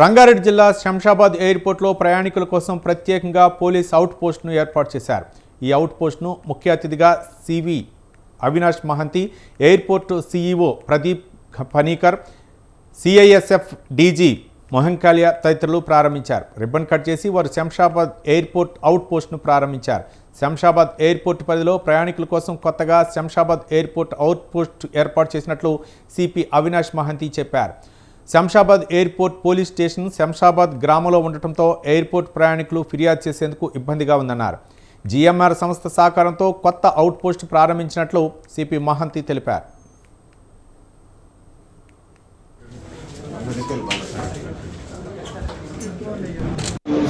రంగారెడ్డి జిల్లా శంషాబాద్ ఎయిర్పోర్ట్లో ప్రయాణికుల కోసం ప్రత్యేకంగా పోలీస్ అవుట్ పోస్ట్ను ఏర్పాటు చేశారు. ఈ అవుట్ పోస్ట్ను ముఖ్య అతిథిగా CP Avinash Mahanti airport CEO Pradeep Panicker CISF DG Mohankalia తదితరులు ప్రారంభించారు. రిబ్బన్ కట్ చేసి వారు శంషాబాద్ ఎయిర్పోర్ట్ అవుట్ పోస్ట్ను ప్రారంభించారు. శంషాబాద్ ఎయిర్పోర్ట్ పరిధిలో ప్రయాణికుల కోసం కొత్తగా శంషాబాద్ ఎయిర్పోర్ట్ అవుట్ పోస్ట్ ఏర్పాటు చేసినట్లు సిపి అవినాష్ మహంతి చెప్పారు. Shamshabad airport police station Shamshabad గ్రామంలో ఉండటంతో ఎయిర్పోర్ట్ ప్రయాణికులు ఫిర్యాదు చేసేందుకు ఇబ్బందిగా ఉందన్నారు. జిఎంఆర్ సంస్థ సహకారంతో కొత్త అవుట్ పోస్ట్ ప్రారంభించినట్లు సిపి మహంతి తెలిపారు.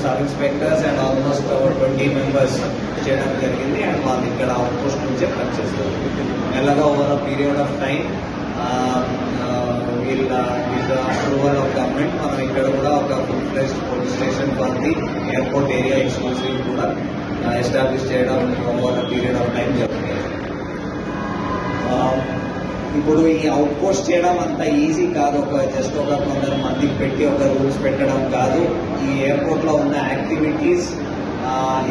Sub inspectors and almost twenty members చేయడం జరిగింది. అండ్ వాళ్ళు ఇక్కడ నుంచే పనిచేస్తారు మెల్లగా ఓవర్ పీరియడ్ ఆఫ్ టైం వీళ్ళ వీళ్ళ అప్రూవల్ ఆఫ్ గవర్నమెంట్ మనం ఇక్కడ కూడా ఒక full fledged police station for the airport area exclusive కూడా ఎస్టాబ్లిష్ చేయడం ఓవర్ పీరియడ్ ఆఫ్ టైం జరుగుతుంది. ఇప్పుడు ఈ అవుట్ పోస్ట్ చేయడం అంత ఈజీ కాదు. ఒక జస్ట్ ఒక కొందరు మందికి పెట్టి ఒక రూల్స్ పెట్టడం కాదు. ఈ ఎయిర్పోర్ట్లో ఉన్న యాక్టివిటీస్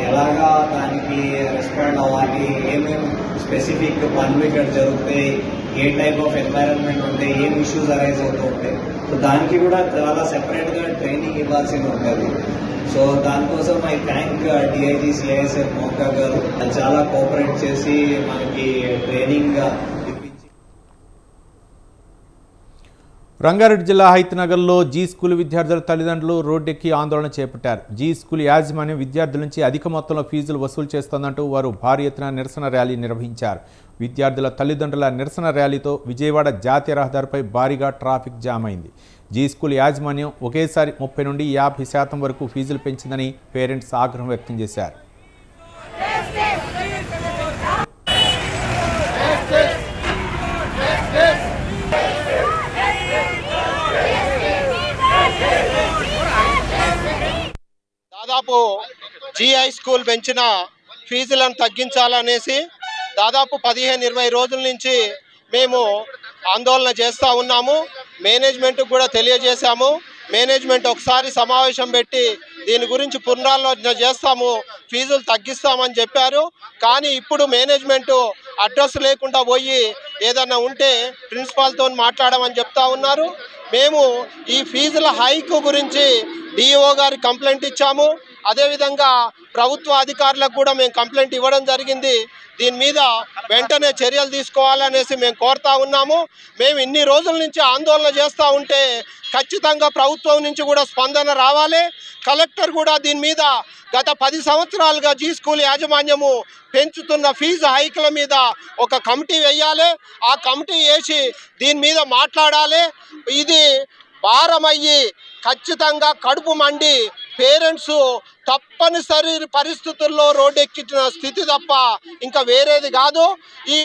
ఎలాగా దానికి రెస్పాండ్ అవ్వాలి ఏమేమి స్పెసిఫిక్ పనులు ఇక్కడ జరుగుతాయి ఏ టైప్ ఆఫ్ ఎన్వైరన్మెంట్ ఉంటాయి ఏం ఇష్యూస్ అరైజ్ అవుతూ ఉంటాయి. సో దానికి కూడా చాలా సెపరేట్గా ట్రైనింగ్ ఇవ్వాల్సి ఉంటుంది సో దానికోసం I thank DIG CISF Moka గారు. చాలా కోఆపరేట్ చేసి మనకి ట్రైనింగ్ రంగారెడ్డి జిల్లా హైత్నగర్లో జీ స్కూల్ విద్యార్థుల తల్లిదండ్రులు రోడ్డెక్కి ఆందోళన చేపట్టారు. జీ స్కూల్ యాజమాన్యం విద్యార్థుల నుంచి అధిక మొత్తంలో ఫీజులు వసూలు చేస్తోందంటూ వారు భారీ ఎత్తున నిరసన ర్యాలీ నిర్వహించారు. విద్యార్థుల తల్లిదండ్రుల నిరసన ర్యాలీతో విజయవాడ జాతీయ రహదారిపై భారీగా ట్రాఫిక్ జామ్ అయింది. జీ స్కూల్ యాజమాన్యం ఒకేసారి ముప్పై నుండి యాభై శాతం వరకు ఫీజులు పెంచిందని పేరెంట్స్ ఆగ్రహం వ్యక్తం చేశారు. దాదాపు జిఐ స్కూల్ పెంచిన ఫీజులను తగ్గించాలనేసి దాదాపు పదిహేను ఇరవై రోజుల నుంచి మేము ఆందోళన చేస్తూ ఉన్నాము. మేనేజ్మెంట్కి కూడా తెలియజేశాము. మేనేజ్మెంట్ ఒకసారి సమావేశం పెట్టి దీని గురించి పునరాలోచన చేస్తాము ఫీజులు తగ్గిస్తామని చెప్పారు. కానీ ఇప్పుడు మేనేజ్మెంట్ అడ్రస్ లేకుండా పోయి ఏదన్నా ఉంటే ప్రిన్సిపాల్తో మాట్లాడమని చెప్తా ఉన్నారు. మేము ఈ ఫీజుల హైక్ గురించి డిఈఓ గారి కంప్లైంట్ ఇచ్చాము. అదేవిధంగా ప్రభుత్వ అధికారులకు కూడా మేము కంప్లైంట్ ఇవ్వడం జరిగింది. దీని మీద వెంటనే చర్యలు తీసుకోవాలనేసి మేము కోరుతా ఉన్నాము. మేము ఇన్ని రోజుల నుంచి ఆందోళన చేస్తూ ఉంటే ఖచ్చితంగా ప్రభుత్వం నుంచి కూడా స్పందన రావాలి. కలెక్టర్ కూడా దీని మీద గత పది సంవత్సరాలుగా జీ స్కూల్ యాజమాన్యము పెంచుతున్న ఫీజు హైకుల మీద ఒక కమిటీ వేయాలి. ఆ కమిటీ వేసి దీని మీద మాట్లాడాలి. ఇది భారమయ్యి ఖచ్చితంగా కడుపు మండి పేరెంట్స్ తప్పనిసరి పరిస్థితుల్లో రోడ్డెక్కిన స్థితి తప్ప ఇంకా వేరేది కాదు. ఈ